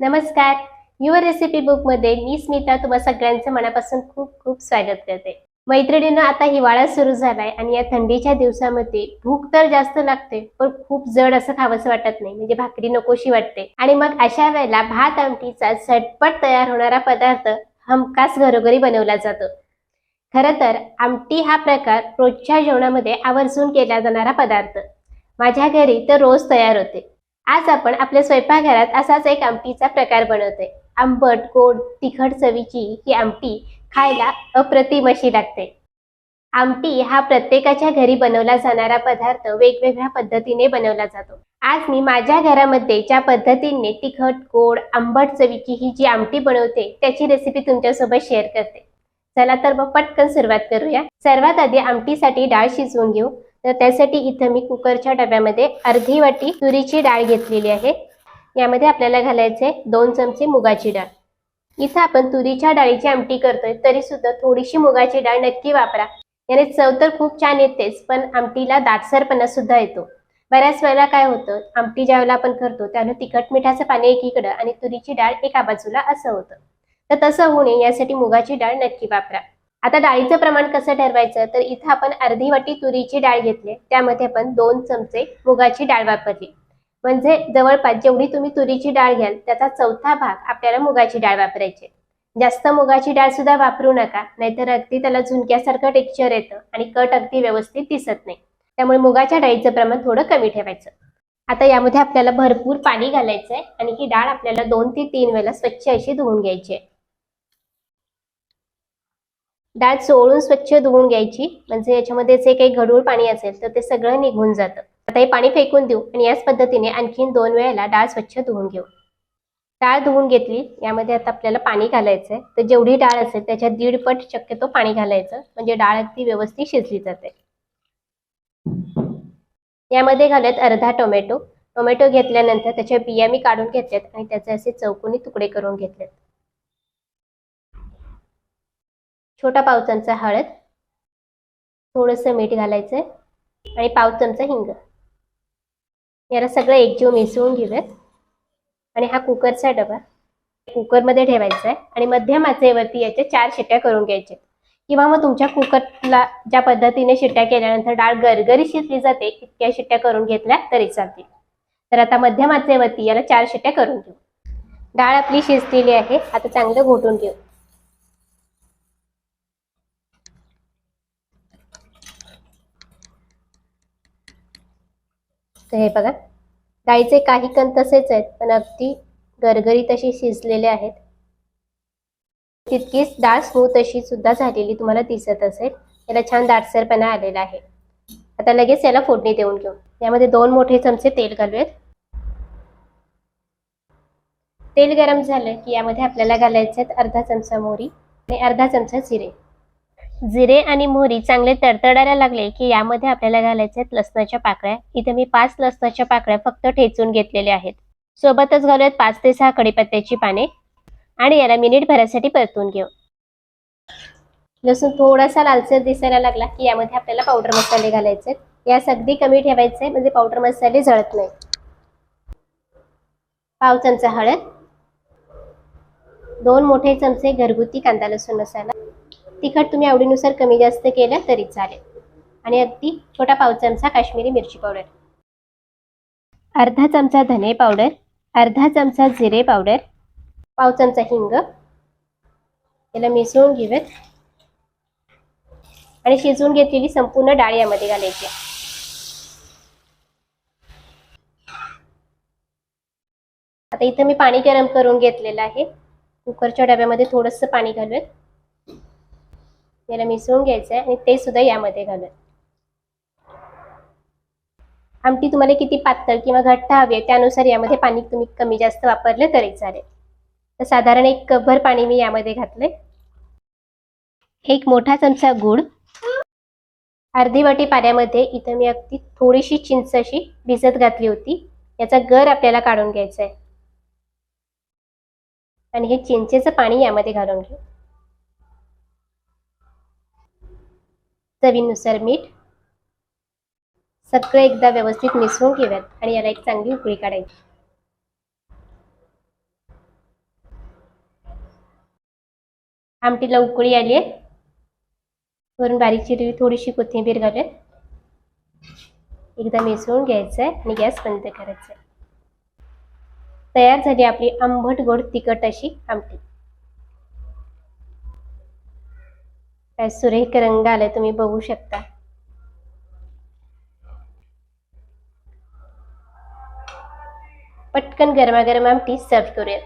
नमस्कार. Your recipe बुकमध्ये मी स्मिता तुम्हा सगळ्यांचं मनापासून खूप खूप स्वागत करते. मैत्रिणींना आता हिवाळा सुरू झालाय आणि या थंडीच्या दिवसामध्ये भूक तर जास्त लागते पण खूप जड असं खावंसं वाटत नाही. म्हणजे भाकरी नकोशी वाटते. आणि मग अशा वेळेला भात आमटीचा झटपट तयार होणारा पदार्थ हमखास घरोघरी बनवला जातो. खरं तर आमटी हा प्रकार रोजच्या जेवणामध्ये आवर्जून केला जाणारा पदार्थ. माझ्या घरी तर रोज तयार होते. आज आपण आपल्या स्वयंपाकघरात असाच एक आमटीचा प्रकार बनवतोय. आंबट गोड तिखट चवीची ही आमटी खायला अप्रतिम अशी लागते. आमटी हा प्रत्येकाच्या घरी बनवला जाणारा पदार्थ वेगवेगळ्या पद्धतीने बनवला जातो. आज मी माझ्या घरामध्ये ज्या पद्धतीने तिखट गोड आंबट चवीची ही जी आमटी बनवते त्याची रेसिपी तुमच्यासोबत शेअर करते. चला तर मग पटकन सुरुवात करूया. सर्वात आधी आमटीसाठी डाळ शिजवून घेऊ. तर त्यासाठी इथं मी कुकरच्या डब्यामध्ये अर्धी वाटी तुरीची डाळ घेतलेली आहे. यामध्ये आपल्याला घालायचे दोन चमचे मुगाची डाळ. इथं आपण तुरीच्या डाळीची आमटी करतोय तरी सुद्धा थोडीशी मुगाची डाळ नक्की वापरा. याने चव तर खूप छान येतेच पण आमटीला दाटसरपणा सुद्धा येतो. बऱ्याच वेळेला काय होतं आमटी ज्यावेळेला आपण करतो त्यानं तिखट मिठाचं पाणी एकीकडं आणि तुरीची डाळ एका बाजूला असं होतं. तर तसं होऊ नये यासाठी मुगाची डाळ नक्की वापरा. आता डाळीचं प्रमाण कसं ठरवायचं? तर इथं आपण अर्धी वाटी तुरीची डाळ घेतली. त्यामध्ये आपण दोन चमचे मुगाची डाळ वापरली. म्हणजे जवळपास जेवढी तुम्ही तुरीची डाळ घ्याल त्याचा चौथा भाग आपल्याला मुगाची डाळ वापरायची. जास्त मुगाची डाळ सुद्धा वापरू नका नाहीतर अगदी त्याला झुणक्यासारखं टेक्स्चर येतं आणि कट अगदी व्यवस्थित दिसत नाही. त्यामुळे मुगाच्या डाळीचं प्रमाण थोडं कमी ठेवायचं. आता यामध्ये आपल्याला भरपूर पाणी घालायचं आहे आणि ही डाळ आपल्याला दोन ते तीन वेळेला स्वच्छ अशी धुवून घ्यायची आहे. डाळ चोळून स्वच्छ धुवून घ्यायची. म्हणजे याच्यामध्ये जे काही गढूळ पाणी असेल तर ते सगळं निघून जातं. आता हे पाणी फेकून देऊ आणि याच पद्धतीने आणखीन दोन वेळेला डाळ स्वच्छ धुवून घेऊ. डाळ धुवून घेतली यामध्ये आता आपल्याला पाणी घालायचं आहे तर जेवढी डाळ असेल त्याच्या दीडपट शक्यतो पाणी घालायचं. म्हणजे डाळ अगदी व्यवस्थित शिजली जाते. यामध्ये घालत अर्धा टोमॅटो. टोमॅटो घेतल्यानंतर त्याच्या बिया मी काढून घेतल्यात आणि त्याचे असे चौकोनी तुकडे करून घेतलेत छोटा पाव चमचा हळद थोडंसं मीठ घालायचं आणि पाव चमचा हिंग. याला सगळं एकजीव मिसळून घेऊयात. आणि हा कुकरचा डबा कुकरमध्ये ठेवायचा आहे आणि मध्यम आचेवरती याच्या चार शिट्ट्या करून घ्यायच्या किंवा मग तुमच्या कुकरला ज्या पद्धतीने शिट्ट्या केल्यानंतर डाळ गरगरी शिजली जाते इतक्या शिट्ट्या करून घेतल्या तरी चालतील. तर आता मध्यम आचेवरती याला चार शिट्ट्या करून घेऊ. डाळ आपली शिजलेली आहे आता चांगलं घोटून घेऊ. तर हे बघा. डाळीचे काही कण तसेच आहेत पण अगदी गरगरी तशी शिजलेले आहेत. तितकीच डाळ स्मूथ अशी सुद्धा झालेली तुम्हाला दिसत असेल. याला छान दाटसरपणा आलेला आहे. आता लगेच याला फोडणी देऊन घेऊ. यामध्ये दोन मोठे चमचे तेल घालूयात. तेल गरम झालं की यामध्ये आपल्याला घालायचे आहेत अर्धा चमचा मोहरी आणि अर्धा चमचा जिरे. जिरे आणि मोहरी चांगले तडतडायला लागले की यामध्ये आपल्याला घालायचे आहेत लसणाच्या पाकळ्या. इथे मी पाच लसणाच्या पाकळ्या फक्त ठेचून घेतलेल्या आहेत. सोबतच घालूयात पाच ते सहा कडीपत्त्याची पाने. आणि याला मिनिट भरासाठी परतून घेऊ. लसूण थोडासा लालसर दिसायला लागला की यामध्ये आपल्याला पावडर मसाले घालायचे. यास अगदी कमी ठेवायचे म्हणजे पावडर मसाले जळत नाही. पाव चमचा हळद. दोन मोठे चमचे घरगुती कांदा लसूण मसाला. तिखट तुम्ही आवडीनुसार कमी जास्त केलं तरी चालेल. आणि अगदी छोटा पाव चमचा काश्मीरी मिरची पावडर. अर्धा चमचा धने पावडर अर्धा चमचा जिरे पावडर पाव चमचा हिंग. याला मिसळून घेऊयात. आणि शिजवून घेतलेली संपूर्ण डाळ यामध्ये घालायची आता इथं मी पाणी गरम करून घेतलेलं आहे. कुकरच्या डब्यामध्ये थोडंसं पाणी घालूयात. याला मिसळून घ्यायचं आहे आणि ते सुद्धा यामध्ये घालत आमटी तुम्हाला किती पातळ किंवा घट्ट हवी आहे त्यानुसार यामध्ये पाणी तुम्ही कमी जास्त वापरलं तरी चालेल. तर साधारण एक कपभर पाणी मी यामध्ये घातले एक मोठा चमचा गूळ. अर्धी वाटी पाण्यामध्ये इथं मी अगदी थोडीशी चिंच अशी भिजत घातली होती. याचा गर आपल्याला काढून घ्यायचा आहे आणि हे चिंचेचं पाणी यामध्ये घालून घेऊ. चवीनुसार मीठ सगळं एकदा व्यवस्थित मिसळून घेऊयात आणि याला एक चांगली उकळी काढायची. आमटीला उकळी आली आहे. वरून बारीक चिरवी थोडीशी कोथिंबीर घालूयात एकदा मिसळून घ्यायचं आहे आणि गॅस बंद करायचा आहे तयार झाली आपली आंबट गोड तिखट अशी आमटी. काय सुरेख रंग आलाय तुम्ही बघू शकता. पटकन गरमागरम आमटी सर्व करूयात.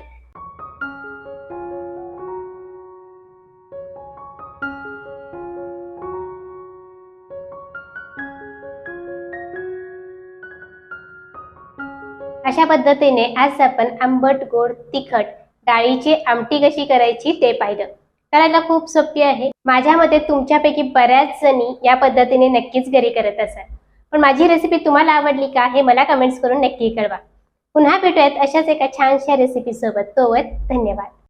अशा पद्धतीने आज आपण आंबट गोड तिखट डाळीची आमटी कशी करायची ते पाहिलं. करायला खूप सोपी आहे. माझ्या मते तुमच्यापैकी बऱ्याच जणी या पद्धतीने नक्कीच घरी करत असाल. पण माझी रेसिपी तुम्हाला आवडली का हे मला कमेंट्स करून नक्की कळवा. पुन्हा भेटूयात अशाच एका छानशा रेसिपी सोबत. तोवर धन्यवाद.